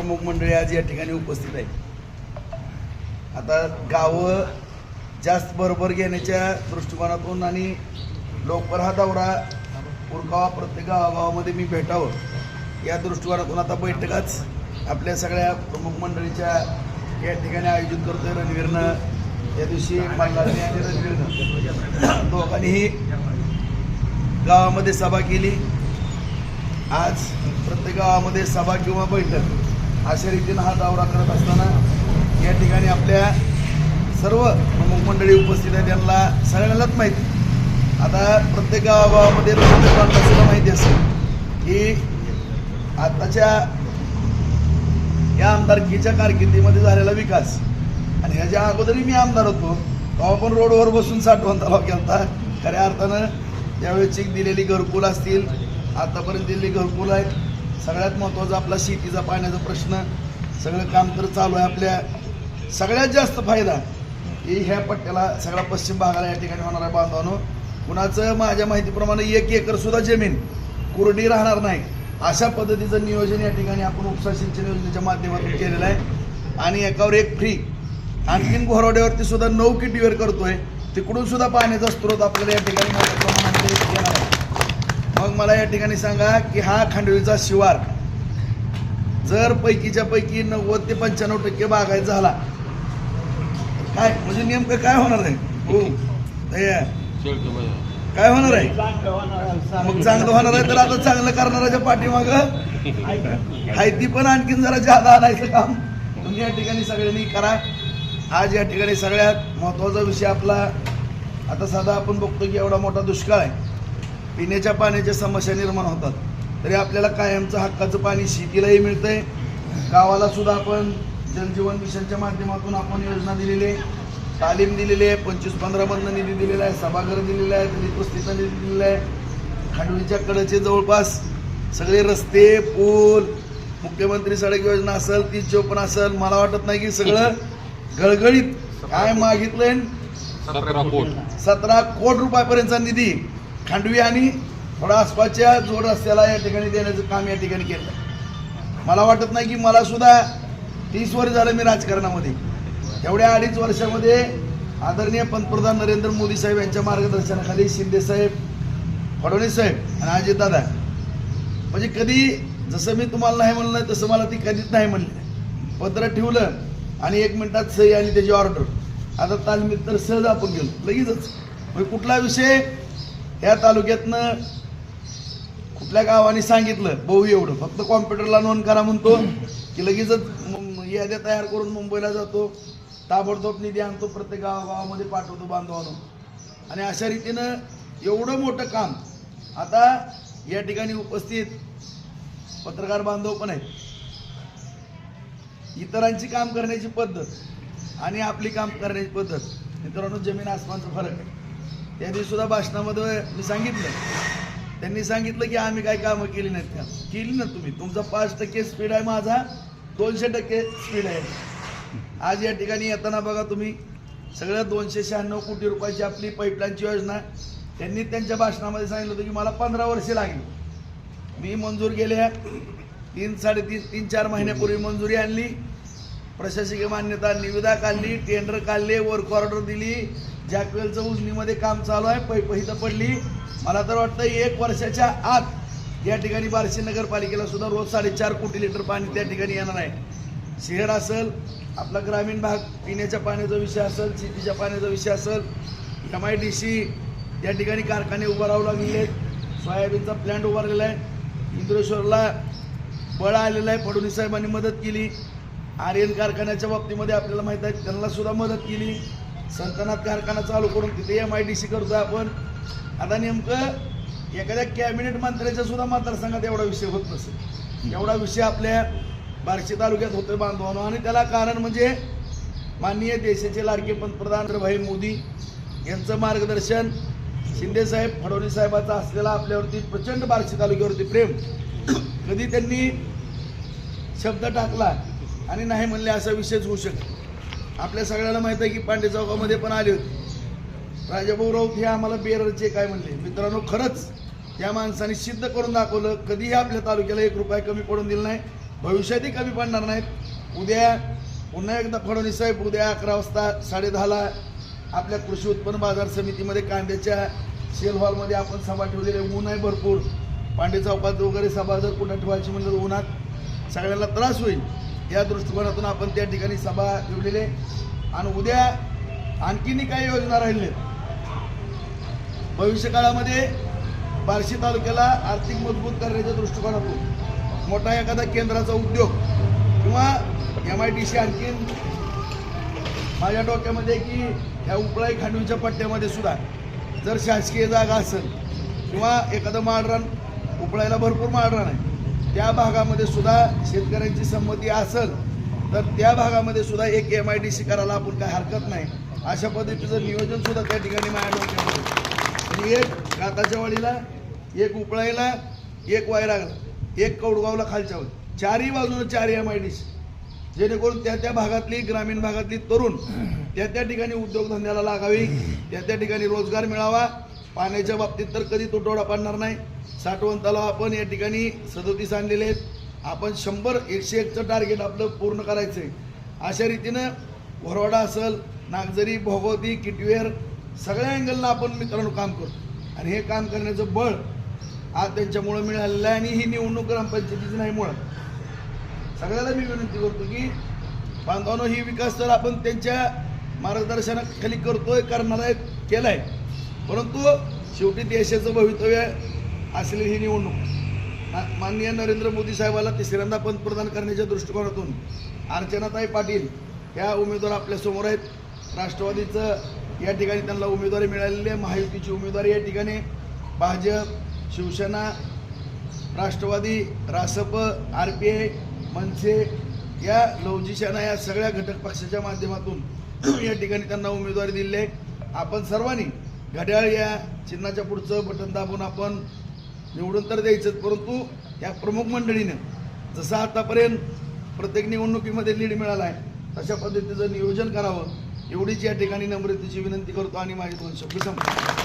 प्रमुख मंडळी आज या ठिकाणी उपस्थित आहे आता गावं जास्त बरोबर घेण्याच्या दृष्टिकोनातून आणि लवकर हा दौरा उरकावा प्रत्येक गावागावामध्ये मी भेटावं या दृष्टिकोनातून आता बैठकाच आपल्या सगळ्या प्रमुख मंडळीच्या या ठिकाणी आयोजित करतोय रणवीरनं. त्या दिवशी मल्हारने आणि रणवीरनं. दोघांनीही गावामध्ये सभा केली. आज प्रत्येक गावामध्ये सभा किंवा बैठक अशा रीतीनं हा दौरा करत असताना या ठिकाणी आपल्या सर्व प्रमुख मंडळी उपस्थित आहेत त्यांना सगळ्यांनाच माहिती. आता प्रत्येक गावागावामध्ये सुद्धा माहिती असेल की आताच्या या आमदारकीच्या कारकिर्दीमध्ये झालेला विकास. आणि ह्याच्या अगोदरही मी आमदार होतो. तेव्हा पण रोडवर बसून साठवण तलाव केला खऱ्या अर्थानं त्यावेळेची दिलेली घरकुल असतील आतापर्यंत दिलेली घरकुल आहेत. सगळ्यात महत्त्वाचा आपला शेतीचा पाण्याचा प्रश्न सगळं काम तर चालू आहे आपल्या. सगळ्यात जास्त फायदा हे ह्या पट्ट्याला सगळ्या पश्चिम भागाला या ठिकाणी होणार आहे बांधवानो. कुणाचं माझ्या माहितीप्रमाणे एक एकरसुद्धा जमीन कोरडी राहणार नाही. अशा पद्धतीचं नियोजन या ठिकाणी आपण उपसा सिंचन योजनेच्या माध्यमातून केलेलं आहे. आणि एकावर एक फ्री आणखीन घोरवड्यावरती सुद्धा नऊ किटीवर करतोय. तिकडून सुद्धा पाण्याचा स्रोत आपल्याला या ठिकाणी मोठ्या प्रमाणात येणार आहे. मग मला या ठिकाणी सांगा की हा खांडवीचा शिवार जर पैकीच्या पैकी नव्वद ते पंच्याण्णव टक्के बागायत झाला काय म्हणजे नेमकं काय होणार आहे? हो काय होणार आहे? मग चांगलं होणार आहे तर आता चांगलं करणाऱ्याच्या पाठीमाग? हायती पण आणखीन जरा जादा आणायचं काम. तुम्ही या ठिकाणी सगळ्यांनी करा. आज या ठिकाणी सगळ्यात महत्त्वाचा विषय आपला आता साधा आपण बघतो की एवढा मोठा दुष्काळ आहे. पिण्याच्या पाण्याच्या समस्या निर्माण होतात. तरी आपल्याला कायमचं हक्काचं पाणी शेतीलाही मिळतंय. गावाला सुद्धा आपण जलजीवन मिशनच्या माध्यमातून आपण योजना दिलेली आहे. तालीम दिलेली आहे. पंचवीस पंधरामधनं निधी दिलेला आहे. सभागृह दिलेलं आहे. वस्तीचा निधी दिलेला आहे. खांडवीच्या कडेचे जवळपास सगळे रस्ते पूल मुख्यमंत्री सडक योजना असेल तीस चोपन्न असेल मला वाटत नाही की सगळं गळगळीत. काय मागितलंय? सतरा कोटी रुपयापर्यंतचा निधी. खांडवी आणि थोडा आसपासच्या जोड रस्त्याला या ठिकाणी देण्याचं काम या ठिकाणी केलं. मला वाटत नाही की मला सुद्धा तीस वर्ष झालं मी राजकारणामध्ये. एवढ्या अडीच वर्षामध्ये आदरणीय पंतप्रधान नरेंद्र मोदी साहेब यांच्या मार्गदर्शनाखाली शिंदे साहेब फडणवीस साहेब आणि अजितदादा म्हणजे कधी जसं मी तुम्हाला नाही म्हणलं तसं मला ती कधीच नाही म्हणलं. पत्र ठेवलं आणि एक मिनिटात सही आणि त्याची ऑर्डर. आता तालमीत तर सहज आपण गेलो. लगेचच. म्हणजे कुठला विषय ह्या तालुक्यातनं कुठल्या गावाने सांगितलं भाऊ एवढं. फक्त कॉम्प्युटरला नोंद करा म्हणतो की लगेचच याद्या तयार करून मुंबईला जातो. ताबडतोब निधी आणतो प्रत्येक गावागावामध्ये पाठवतो बांधवानो. आणि अशा रीतीनं एवढं मोठं काम आता या ठिकाणी उपस्थित पत्रकार बांधव पण आहेत. इतरांची काम करण्याची पद्धत आणि आपली काम करण्याची पद्धत. मित्रांनो जमीन आसमानचा फरक आहे. त्या सुद्धा भाषणामध्ये मी सांगितलं. त्यांनी सांगितलं की आम्ही काय कामं केली नाहीत का? केली ना तुम्ही. तुमचा पाच टक्के स्पीड आहे माझा दोनशे टक्के स्पीड आहे. आज या ठिकाणी येताना बघा तुम्ही सगळं दोनशे शहाण्णव कोटी रुपयाची आपली पाईपलाईनची योजना त्यांनी त्यांच्या भाषणामध्ये सांगितलं होतं की मला पंधरा वर्षे लागली. मी मंजूर केल्या तीन साडेतीन तीन चार महिन्यापूर्वी मंजुरी आणली. प्रशासकीय मान्यता निविदा काढली टेंडर काढले वर्क ऑर्डर दिली. जॅकवेलचं उजनीमध्ये काम चालू आहे पैप इथं पडली. मला तर वाटतं एक वर्षाच्या आत या ठिकाणी बार्शी नगरपालिकेला सुद्धा रोज साडेचार कोटी लिटर पाणी त्या ठिकाणी येणार आहे. शहर असेल आपला ग्रामीण भाग पिण्याच्या पाण्याचा विषय असेल शेतीच्या पाण्याचा विषय असेल एम आय डी सी या ठिकाणी कारखाने उभारावं लागलेले आहेत. सोयाबीनचा प्लॅन्ट उभारलेला आहे. इंद्रेश्वरला बळ आलेलं आहे फडणवीस साहेबांनी मदत केली. आर्यन कारखान्याच्या बाबतीमध्ये आपल्याला माहीत आहे त्यांनासुद्धा मदत केली. संतनाथ कारखाना चालू करून तिथे एम आय डी सी करतो आपण. आता नेमकं एखाद्या कॅबिनेट मंत्र्याच्या सुद्धा मतदारसंघात एवढा विषय होत नसेल. एवढा विषय आपल्या बार्शी तालुक्यात होतोय बांधवांनो. आणि त्याला कारण म्हणजे माननीय देशाचे लाडके पंतप्रधान भाई मोदी यांचं मार्गदर्शन शिंदेसाहेब फडणवीस साहेबाचा असलेला आपल्यावरती प्रचंड बार्शी तालुक्यावरती प्रेम. कधी त्यांनी शब्द टाकला आणि नाही म्हणले असा विषयच होऊ शकतो आपल्या सगळ्याला माहीत आहे की पांडे चौकामध्ये पण आले होते. राजाभाऊ राऊत हे आम्हाला बेररचे काय म्हणले? मित्रांनो खरंच या माणसाने सिद्ध करून दाखवलं कधीही आपल्या तालुक्याला एक रुपया कमी पडून दिला नाही भविष्यातही कमी पडणार नाहीत. उद्या पुन्हा एकदा फडणवीस साहेब उद्या अकरा वाजता साडेदहाला आपल्या कृषी उत्पन्न बाजार समितीमध्ये कांद्याच्या सेल हॉलमध्ये आपण सभा ठेवलेली ऊन आहे भरपूर. पांडे चौकात वगैरे सभा जर कुठं ठेवायची म्हणलं तर उन्हात सगळ्यांना त्रास होईल. या दृष्टिकोनातून आपण त्या ठिकाणी सभा ठेवलेली आणि उद्या आणखीनही काही योजना राहिल्या भविष्य काळामध्ये बार्शी तालुक्याला आर्थिक मजबूत करण्याच्या दृष्टिकोनातून मोठा एखादा केंद्राचा उद्योग किंवा एम आय डी सी आणखीन माझ्या डोक्यामध्ये की या उपळाई खांडवीच्या पट्ट्यामध्ये सुद्धा जर शासकीय जागा असेल किंवा एखादं माळरान उपळायला भरपूर माळरान आहे. त्या भागामध्ये सुद्धा शेतकऱ्यांची संमती असेल तर त्या भागामध्ये सुद्धा एक एम आय डी सी करायला आपण काय हरकत नाही. अशा पद्धतीचं नियोजन सुद्धा त्या ठिकाणी माझ्या डोक्यामध्ये आणि एक काताच्या वाडीला एक उपळाईला एक वायरागला एक कौडगावला खालच्या चारही बाजूने चार एम आय डी सी जेणेकरून त्या त्या भागातली ग्रामीण भागातली तरुण त्या त्या ठिकाणी उद्योगधंद्याला लागावी त्या त्या ठिकाणी रोजगार मिळावा पाण्याच्या बाबतीत तर कधी तुटवडा पडणार नाही. साठवण तलाव आपण या ठिकाणी सदोतीस आणलेले आहेत. आपण शंभर एकशे एकचं टार्गेट आपलं पूर्ण करायचं आहे अशा रीतीनं घोरवाडा असेल नागझरी भोगवती किटवेर सगळ्या अँगलनं आपण मित्रांनो काम करतो. आणि हे काम करण्याचं बळ आज त्यांच्यामुळं मिळालेलं आहे आणि ही निवडणूक ग्रामपंचायतीची नाही मुळात. सगळ्याला मी विनंती करतो की बांधवांनो ही विकास तर आपण त्यांच्या मार्गदर्शनाखाली करतोय करणार आहे केलाय. परंतु शेवटी देशाचं भवितव्य असलेली ही निवडणूक. माननीय नरेंद्र मोदी साहेबाला तिसऱ्यांदा पंतप्रधान करण्याच्या दृष्टिकोनातून अर्चनाताई पाटील ह्या उमेदवार आपल्यासमोर आहेत. राष्ट्रवादीचं या ठिकाणी त्यांना उमेदवारी मिळालेली आहे. महायुतीची उमेदवारी या ठिकाणी. Bhajap Shiv Sena Rashtravadi Rasap R P I Manse या लवजीसेना या सगळ्या घटक पक्षाच्या माध्यमातून या ठिकाणी त्यांना उमेदवारी दिली आहे. आपण सर्वांनी घड्याळ या चिन्हाच्या पुढचं बटन दाबून आपण निवडून तर द्यायचं परंतु या प्रमुख मंडळीनं जसं आतापर्यंत प्रत्येक निवडणुकीमध्ये लीड मिळाला आहे तशा पद्धतीचं नियोजन करावं एवढीच या ठिकाणी नम्रतेची विनंती करतो आणि माझे दोन शब्द संपतो